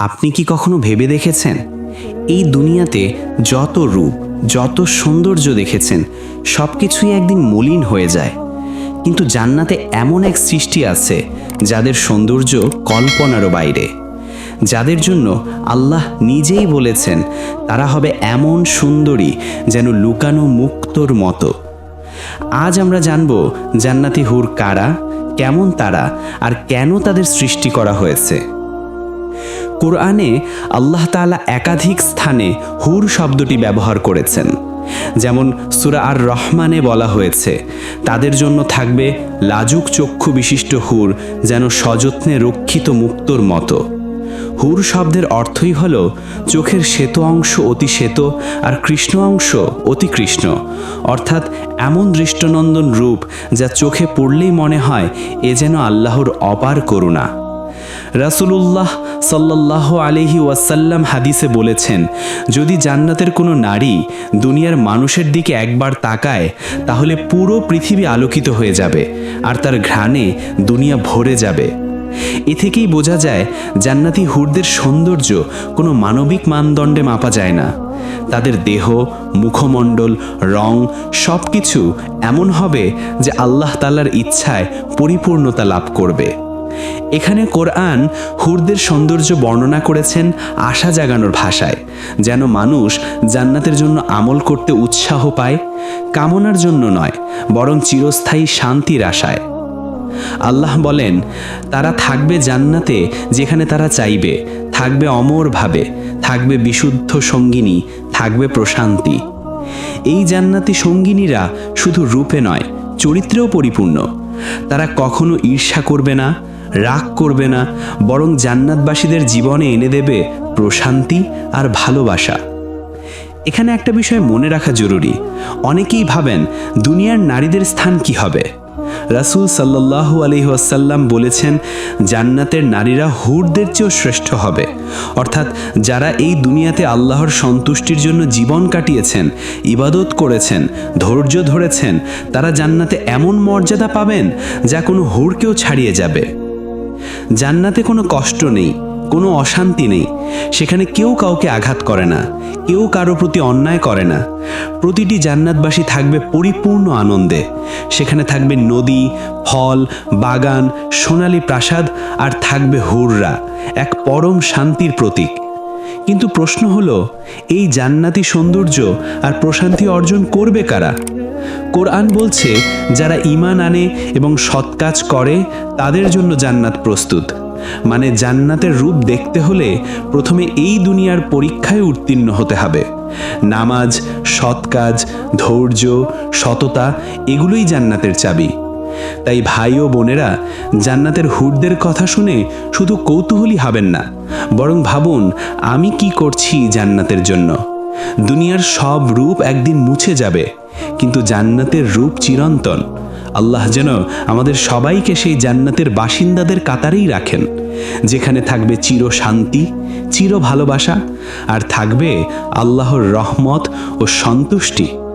আপনি কি কখনো ভেবে দেখেছেন? এই দুনিয়াতে যত রূপ, যত সৌন্দর্য দেখেছেন সব কিছুই একদিন মলিন হয়ে যায়। কিন্তু জান্নাতে এমন এক সৃষ্টি আছে, যাদের সৌন্দর্য কল্পনারও বাইরে। যাদের জন্য আল্লাহ নিজেই বলেছেন, তারা হবে এমন সুন্দরী যেন লুকানো মুক্তর মতো। আজ আমরা জানব জান্নাতি হুর কারা, কেমন তারা, আর কেন তাদের সৃষ্টি করা হয়েছে। কোরআনে আল্লাহ তাআলা একাধিক স্থানে হুর শব্দটি ব্যবহার করেছেন। যেমন সুরা আর রহমানে বলা হয়েছে, তাদের জন্য থাকবে লাজুক চক্ষু বিশিষ্ট হুর যেন সযত্নে রক্ষিত মুক্তর মতো। হুর শব্দের অর্থই হল চোখের শ্বেত অংশ অতি শ্বেত আর কৃষ্ণ অংশ অতি কৃষ্ণ। অর্থাৎ এমন দৃষ্টনন্দন রূপ যা চোখে পড়লেই মনে হয় এ যেন আল্লাহর অপার করুণা। রাসূলুল্লাহ সাল্লাহ আলহি ওয়াসাল্লাম হাদিসে বলেছেন, যদি জান্নাতের কোনো নারী দুনিয়ার মানুষের দিকে একবার তাকায়, তাহলে পুরো পৃথিবী আলোকিত হয়ে যাবে আর তার ঘ্রাণে দুনিয়া ভরে যাবে। এ থেকেই বোঝা যায়, জান্নাতি হুরদের সৌন্দর্য কোনো মানবিক মানদণ্ডে মাপা যায় না। তাদের দেহ, মুখমণ্ডল, রং সব কিছু এমন হবে যে আল্লাহ তাল্লার ইচ্ছায় পরিপূর্ণতা লাভ করবে। এখানে কোরআন হুরদের সৌন্দর্য বর্ণনা করেছেন আশা জাগানোর ভাষায়, যেন মানুষ জান্নাতের জন্য আমল করতে উৎসাহ পায়, কামনার জন্য নয়, বরং চিরস্থায়ী শান্তির আশায়। আল্লাহ বলেন, তারা থাকবে জান্নাতে যেখানে তারা চাইবে, থাকবে অমরভাবে, থাকবে বিশুদ্ধ সঙ্গিনী, থাকবে প্রশান্তি। এই জান্নাতি সঙ্গিনীরা শুধু রূপে নয়, চরিত্রেও পরিপূর্ণ। তারা কখনো ঈর্ষা করবে না, রাগ করবে না, বরং জান্নাতবাসীদের জীবনে এনে দেবে প্রশান্তি আর ভালোবাসা। এখানে একটা বিষয় মনে রাখা জরুরি। অনেকেই ভাবেন, দুনিয়ার নারীদের স্থান কি হবে? রাসূল সাল্লাল্লাহু আলি ওয়াসাল্লাম বলেছেন, জান্নাতের নারীরা হুরদের চেয়েও শ্রেষ্ঠ হবে। অর্থাৎ যারা এই দুনিয়াতে আল্লাহর সন্তুষ্টির জন্য জীবন কাটিয়েছেন, ইবাদত করেছেন, ধৈর্য ধরেছেন, তারা জান্নাতে এমন মর্যাদা পাবেন যা কোনো হুরকেও ছাড়িয়ে যাবে। জান্নাতে কোনো কষ্ট নেই। কোনো অশান্তি নেই। সেখানে কেউ কাউকে আঘাত করে না, কেউ কারও প্রতি অন্যায় করে না। প্রতিটি জান্নাতবাসী থাকবে পরিপূর্ণ আনন্দে। সেখানে থাকবে নদী, ফল, বাগান, সোনালী প্রাসাদ আর থাকবে হুররা, এক পরম শান্তির প্রতীক। কিন্তু প্রশ্ন হলো, এই জান্নাতি সৌন্দর্য আর প্রশান্তি অর্জন করবে কারা? কোরআন বলছে, যারা ঈমান আনে এবং সৎ কাজ করে, তাদের জন্য জান্নাত প্রস্তুত। মানে জান্নাতের রূপ দেখতে হলে প্রথমে এই দুনিয়ার পরীক্ষায় উত্তীর্ণ হতে হবে। নামাজ, সৎ কাজ, ধৈর্য, সততা, এগুলোই জান্নাতের চাবি। তাই ভাই ও বোনেরা, জান্নাতের হুরদের কথা শুনে শুধু কৌতূহলী হবেন না, বরং ভাবুন, আমি কি করছি জান্নাতের জন্য? দুনিয়ার সব রূপ একদিন মুছে যাবে, কিন্তু জান্নাতের রূপ চিরন্তন। আল্লাহ যেন আমাদের সবাইকে সেই জান্নাতের বাসিন্দাদের কাতারেই রাখেন, যেখানে থাকবে চির শান্তি, চির ভালোবাসা, আর থাকবে আল্লাহর রহমত ও সন্তুষ্টি।